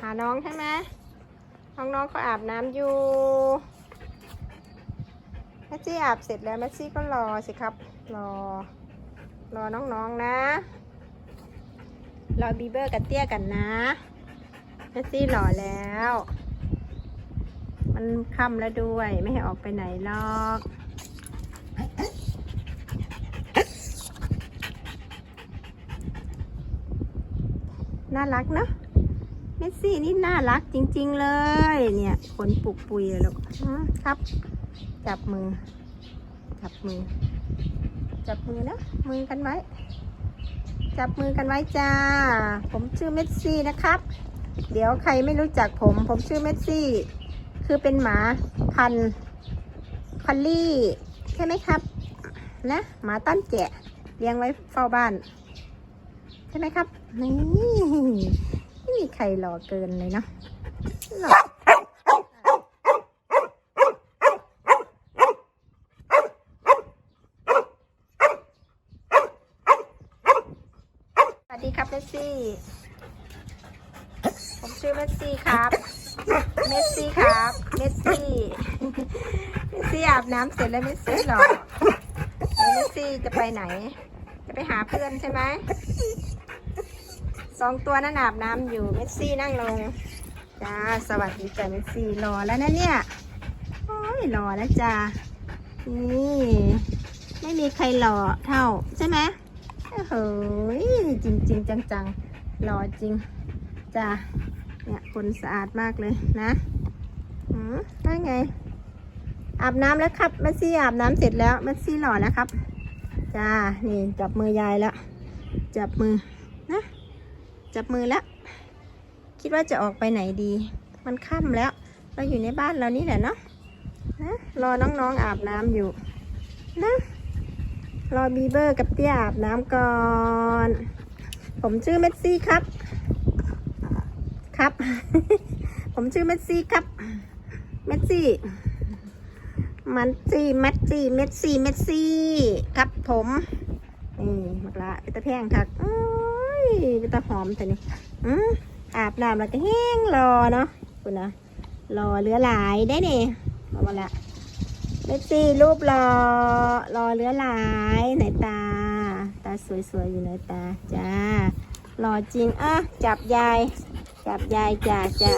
หาน้องใช่ไหมน้องๆเขาอาบน้ำอยู่แมสซี่อาบเสร็จแล้วแมสซี่ก็รอสิครับ รอ รอน้องๆนะ รอบีเบอร์กับเตี้ยกันนะแมสซี่รอแล้ว มันค่ำแล้วด้วยไม่ให้ออกไปไหนหรอกน่ารักเนอะ เมสซี่นี่น่ารักจริง ๆ เลย เนี่ยขนปุกปุยเลยลูกครับ จับมือ จับมือ จับมือนะ มือกันไว้ จับมือกันไว้จ้า ผมชื่อเมสซี่นะครับ เดี๋ยวใครไม่รู้จักผม ผมชื่อเมสซี่ คือเป็นหมาพันธุ์คอลลี่ ใช่ไหมครับ นะหมาต้อนแกะเลี้ยงไว้เฝ้าบ้าน ใช่ไหมครับ นี่ ใครหล่อเกินเลยเนาะหล่อสวัสดีครับเมสซี่ ผมชื่อเมสซี่ครับ เมสซี่ครับ เมสซี่ เมสซี่อาบน้ำเสร็จแล้วเมสซี่หรอเมสซี่จะไปไหน จะไปหาเพื่อนใช่ไหม สองตัวนั่นอาบน้ำอยู่เมสซี่นั่งลงจ้าสวัสดีจ้าเมสซี่รอแล้วนะเนี่ยโอ้ยรอแล้วจ้านี่ไม่มีใครหล่อเท่าใช่ไหมเฮ้ยจริงจริงจังๆหล่อจริงจ้าเนี่ยคนสะอาดมากเลยนะอืมได้ไง อาบน้ำแล้วครับเมสซี่อาบน้ำเสร็จแล้วเมสซี่หล่อแล้วครับ จ้านี่จับมือยายแล้วจับมือ จับมือแล้ว คิดว่าจะออกไปไหนดี มันค่ำแล้ว เราอยู่ในบ้านเรานี่แหละเนาะนะรอน้องๆอาบน้ำอยู่นะรอบีเบอร์กับเตี้ยอาบน้ำก่อน ผมชื่อเมสซี่ครับ ครับ ผมชื่อเมสซี่ครับ เมสซี่มันซี่เมสซี่เมสซี่เมสซี่ ครับผมนี่มักละเป็นตะแพงคักโอ้ย เป็นตะหอมแต่นี่อืมอาบน้ำแล้วก็แห้งรอเนาะคุณนะรอเหลือหลายได้เนี่ยเอามาละเมสซี่รูปรอรอเหลือหลายไหนตา ตาสวยๆอยู่ไหนตาจ้ารอจริงอะจับยาย จับยายจ้าจ้า